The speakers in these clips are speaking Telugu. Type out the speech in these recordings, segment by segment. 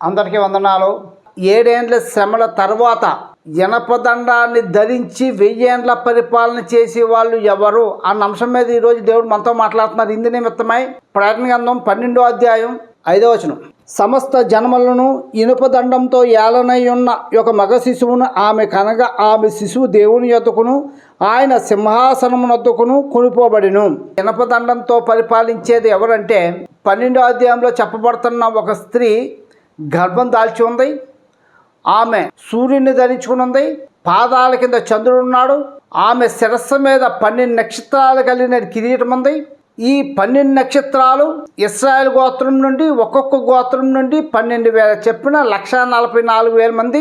అందరికీ వందనాలు. ఏడేండ్ల శ్రమల తర్వాత జనపదండాన్ని ధరించి వెయ్యేండ్ల పరిపాలన చేసే వాళ్ళు ఎవరు అన్న అంశం మీద ఈరోజు దేవుడు మనతో మాట్లాడుతున్నారు. ఇందు నిమిత్తమై ప్రకటన గ్రంథం పన్నెండో అధ్యాయం ఐదో వచనం. సమస్త జన్మలను ఇనుపదండంతో ఏలనై ఉన్న ఒక మగ శిశువును ఆమె కనగా ఆమె శిశువు దేవుని యొద్దకును ఆయన సింహాసనమునొద్దకును కొనుపోబడిను ఇనపదండంతో పరిపాలించేది ఎవరంటే పన్నెండో అధ్యాయంలో చెప్పబడుతున్న ఒక స్త్రీ గర్భం దాల్చి ఉంది. ఆమె సూర్యుని ధరించుకుని ఉంది. పాదాల కింద చంద్రుడు ఉన్నాడు. ఆమె శిరస్సు మీద పన్నెండు నక్షత్రాలు కలిగిన కిరీటం ఉంది. ఈ పన్నెండు నక్షత్రాలు ఇస్రాయల్ గోత్రం నుండి ఒక్కొక్క గోత్రం నుండి పన్నెండు వేల చెప్పిన లక్ష నలభై నాలుగు వేల మంది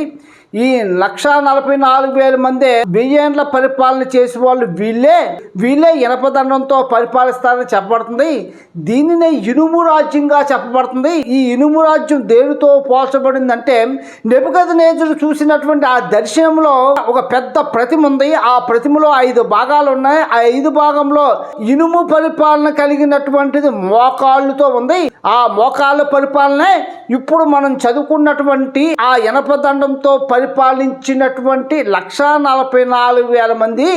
ఈ లక్ష నలభై నాలుగు వేల మంది వెయ్యేండ్ల పరిపాలన చేసే వాళ్ళు. వీళ్ళే వీళ్ళే ఇనపదండంతో పరిపాలిస్తారని చెప్పబడుతుంది. దీనినే ఇనుము రాజ్యంగా చెప్పబడుతుంది. ఈ ఇనుము రాజ్యం దేనితో పోల్చబడిందంటే నెబుకదనేజుడు చూసినటువంటి ఆ దర్శనంలో ఒక పెద్ద ప్రతిమ ఉంది. ఆ ప్రతిమలో ఐదు భాగాలు ఉన్నాయి. ఆ ఐదు భాగంలో ఇనుము పరిపాలన కలిగినటువంటిది మోకాళ్ళుతో ఉంది. ఆ మోకాళ్ళ పరిపాలనే ఇప్పుడు మనం చదువుకున్నటువంటి ఆ ఇనపదండంతో పరిపాలించినటువంటి లక్షా నలభై నాలుగు వేల మంది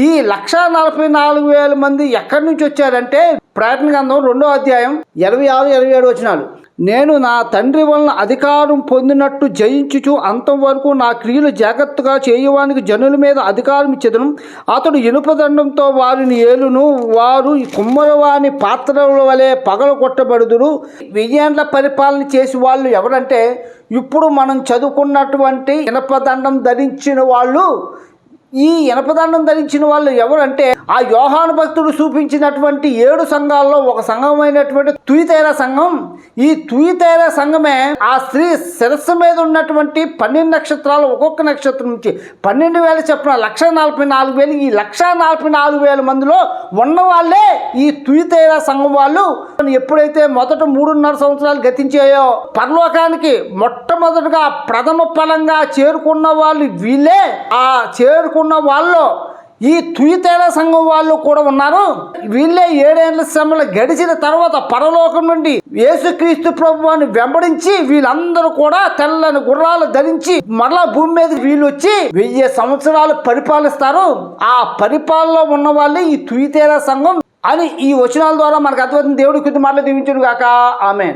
ఈ లక్షా నలభై నాలుగు వేల మంది ఎక్కడి నుంచి వచ్చారంటే ప్రయత్న గ్రంథం రెండో అధ్యాయం ఇరవై ఆరు ఇరవై ఏడు వచ్చినాలు నేను నా తండ్రి వలన అధికారం పొందినట్టు జయించుచు అంతం వరకు నా క్రియలు జాగ్రత్తగా చేయవానికి జనుల మీద అధికారం ఇచ్చేదను. అతడు ఇనుపదండంతో వారిని ఏలును. వారు ఈ కుమ్మరవాని పాత్రల వలె పగల కొట్టబడుదురు. వెయ్యేండ్ల పరిపాలన చేసి వాళ్ళు ఎవరంటే ఇప్పుడు మనం చదువుకున్నటువంటి ఇనపదండం ధరించిన వాళ్ళు ఈ ఇనపదండం ధరించిన వాళ్ళు ఎవరంటే ఆ యోహాను భక్తుడు చూపించినటువంటి ఏడు సంఘాల్లో ఒక సంఘమైనటువంటి తుయితేర సంఘం. ఈ తుయితేర సంఘమే ఆ స్త్రీ శిరస్సు మీద ఉన్నటువంటి పన్నెండు నక్షత్రాలు ఒక్కొక్క నక్షత్రం నుంచి పన్నెండు వేల చెప్పిన లక్ష నలభై నాలుగు వేలు ఈ లక్ష నలభై నాలుగు వేల మందిలో ఉన్న వాళ్ళే ఈ తుయితేర సంఘం వాళ్ళు. ఎప్పుడైతే మొదట మూడున్నర సంవత్సరాలు గతించాయో పరలోకానికి మొట్టమొదటిగా ప్రథమ ఫలంగా చేరుకున్న వాళ్ళు వీళ్ళే. ఆ చేరుకున్న వాళ్ళు ఈ తుయితేర సంఘం వాళ్ళు కూడా ఉన్నారు. వీళ్ళే ఏడేళ్ళ శ్రమలు గడిచిన తర్వాత పరలోకం నుండి యేసుక్రీస్తు ప్రభువాన్ని వెంబడించి వీళ్ళందరూ కూడా తెల్లని గుర్రాలు ధరించి మరలా భూమి మీద వీళ్ళు వచ్చి వెయ్యి సంవత్సరాలు పరిపాలిస్తారు. ఆ పరిపాలనలో ఉన్న వాళ్ళే ఈ తుయితేర సంఘం అని ఈ వచనాల ద్వారా మనకు అర్థమవుతుంది దేవుడి కొద్ది మాటలు దీవించుడు గాక ఆమె